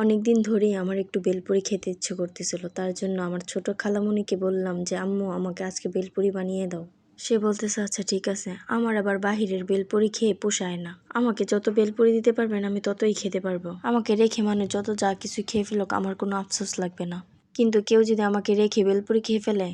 অনেক দিন ধরেই আমার একটু বেলপুরি খেতে ইচ্ছে করতেছিল। তার জন্য আমার ছোট খালামণিকে বললাম যে, আম্মু, আমাকে আজকে বেলপুরি বানিয়ে দাও। সে বলতেছে আচ্ছা ঠিক আছে। আমার আবার বাহিরের বেলপুরি খেয়ে পোষায় না। আমাকে যত বেলপুরি দিতে পারবেন, আমি ততই খেতে পারব। আমাকে রেখে মানে যত যা কিছু খেয়ে ফেলুক, আমার কোনো আফসোস লাগবে না। কিন্তু কেউ যদি আমাকে রেখে বেলপুরি খেয়ে ফেলে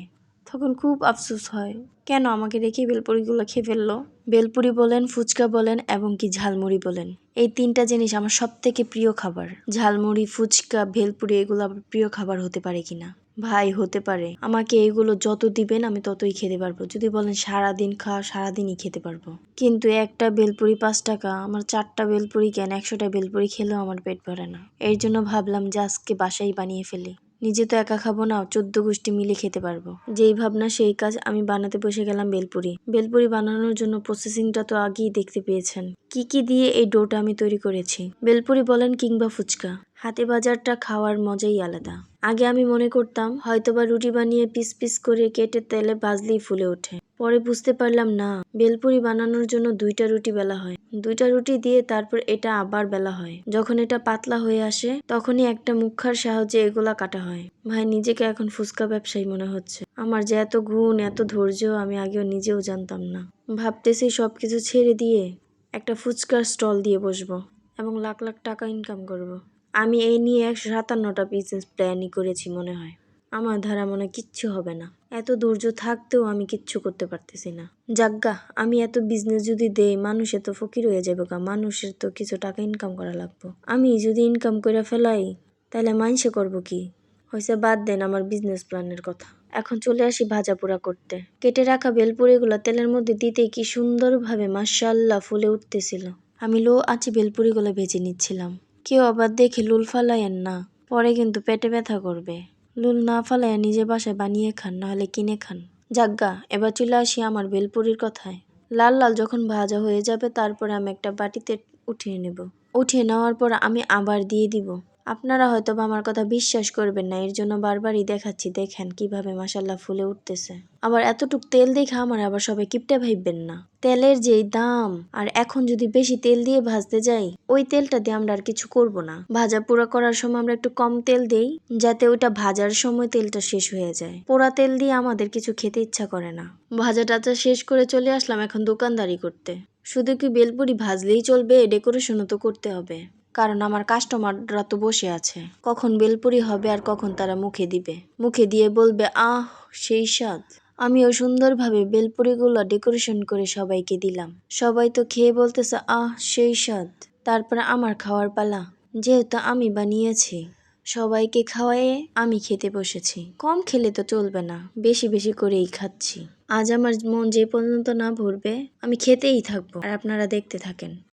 তখন খুব আফসোস হয়। কেন আমাকে রেখে বেলপুরিগুলো খেয়ে ফেলল? বেলপুরি বলেন, ফুচকা বলেন এবং কি ঝালমুড়ি বলেন। এই তিনটা জিনিস আমার সব থেকে প্রিয় খাবার। ঝালমুড়ি, ফুচকা, ভেলপুরি এগুলো আমার প্রিয় খাবার হতে পারে কিনা ভাই, হতে পারে। আমাকে এগুলো যত দিবেন আমি ততই খেতে পারব। যদি বলেন সারাদিন খাওয়া সারাদিনই খেতে পারব। কিন্তু একটা বেলপুরি পাঁচ টাকা, আমার চারটা বেলপুরি কেন? একশোটা বেলপুরি খেলেও আমার পেট ভরে না। এর জন্য ভাবলাম যে আজকে বাসায় বানিয়ে ফেলি। নিজে তো একা খাব না, চোদ্দ গোষ্ঠী মিলে খেতে পারব। যেই ভাবনা, সেই কাজ আমি বানাতে বসে গেলাম বেলপুরি। বেলপুরি বানানোর জন্য প্রসেসিংটা তো আগেই দেখতে পেয়েছেন। কি কি দিয়ে এই ডোটা আমি তৈরি করেছি? বেলপুরি বলেন কিংবা ফুচকা। হাতে বাজারটা খাওয়ার মজাই আলাদা। আগে আমি মনে করতাম, হয়তোবা রুটি বানিয়ে পিস পিস করে কেটে তেলে ভাজলেই ফুলে ওঠে। পরে বুঝতে পারলাম না, বেলপুরি বানানোর জন্য দুইটা রুটি বেলা হয়। দুইটা রুটি দিয়ে তারপর এটা আবার বেলা হয়। যখন এটা পাতলা হয়ে আসে, তখনই একটা মুখার সাহায্যে এগুলা কাটা হয়। ভাই, নিজেকে এখন ফুচকা ব্যবসায়ী মনে হচ্ছে। আমার যে এত গুণ, এত ধৈর্য, আমি আগেও নিজেও জানতাম না। ভাবতেছি সবকিছু ছেড়ে দিয়ে একটা ফুচকার স্টল দিয়ে বসবো এবং লাখ লাখ টাকা ইনকাম করব। আমি এই নিয়ে একশো সাতান্নটা বিজনেস প্ল্যানই করেছি মনে হয়। আমার ধারা মনে কিচ্ছু হবে না। এত ধৈর্য থাকতেও আমি কিচ্ছু করতে পারতেছি না। যাজ্ঞা আমি এত বিজনেস যদি দেই, মানুষে তো ফকির হয়ে যাবে গা, মানুষের তো কিছু টাকা ইনকাম করা লাগবো। আমি যদি ইনকাম করে ফেলাই তাহলে মাইনসে করব কি? হয়েছে বাদ দেন আমার বিজনেস প্ল্যানের কথা। এখন চলে আসি ভাজা পোড়া করতে। কেটে রাখা বেলপুরিগুলো তেলের মধ্যে দিতে কি সুন্দরভাবে মাশাল্লাহ ফুলে উঠতেছিল। আমি লো আঁচি বেলপুরিগুলো ভেজে নিচ্ছিলাম। কেউ আবার দেখে লুল ফালাইয়েন না। পরে কিন্তু পেটে ব্যথা করবে। লুল না ফালাইয়া নিজে বাসায় বানিয়ে খান, নাহলে কিনে খান। যাজ্ঞা এবার চলে আসি আমার বেলপুরির কথায়। লাল লাল যখন ভাজা হয়ে যাবে, তারপরে আমি একটা বাটিতে উঠিয়ে নেব। উঠিয়ে নেওয়ার পর আমি আবার দিয়ে দিব। আপনারা হয়তো বা আমার কথা বিশ্বাস করবেন না, এর জন্য বারবারই দেখাচ্ছি, দেখেন কীভাবে মাসাল্লাহ ফুলে উঠতেছে। আবার এতটুক তেল দেখে আমার আবার সবাই কিপটে ভাববেন না। তেলের যেই দাম, আর এখন যদি বেশি তেল দিয়ে ভাজতে যাই, ওই তেলটা দিয়ে আমরা আর কিছু করব না। ভাজা পোড়া করার সময় আমরা একটু কম তেল দেই, যাতে ওইটা ভাজার সময় তেলটা শেষ হয়ে যায়। পোড়া তেল দিয়ে আমাদের কিছু খেতে ইচ্ছা করে না। ভাজা টাজা শেষ করে চলে আসলাম এখন দোকানদারি করতে। শুধু কি বেলপুরি ভাজলেই চলবে ডেকোরেশনও তো করতে হবে। কারণ আমার কাস্টমাররা তো বসে আছে। কখন বেলপুরি হবে আর কখন তারা মুখে দিবে। মুখে দিয়ে বলবে, আহ, সেই স্বাদ। আমিও সুন্দরভাবে বেলপুরিগুলো ডেকোরেশন করে সবাইকে দিলাম। সবাই তো খেয়ে বলতেছে, আহ, সেই স্বাদ। তারপরে আমার খাওয়ার পালা। যেহেতু আমি বানিয়েছি, সবাইকে খাওয়ায়ে আমি খেতে বসেছি। কম খেলে তো চলবে না, বেশি বেশি করেই খাচ্ছি। আজ আমার মন যে পর্যন্ত না ভরবে, আমি খেতেই থাকব। আর আপনারা দেখতে থাকেন।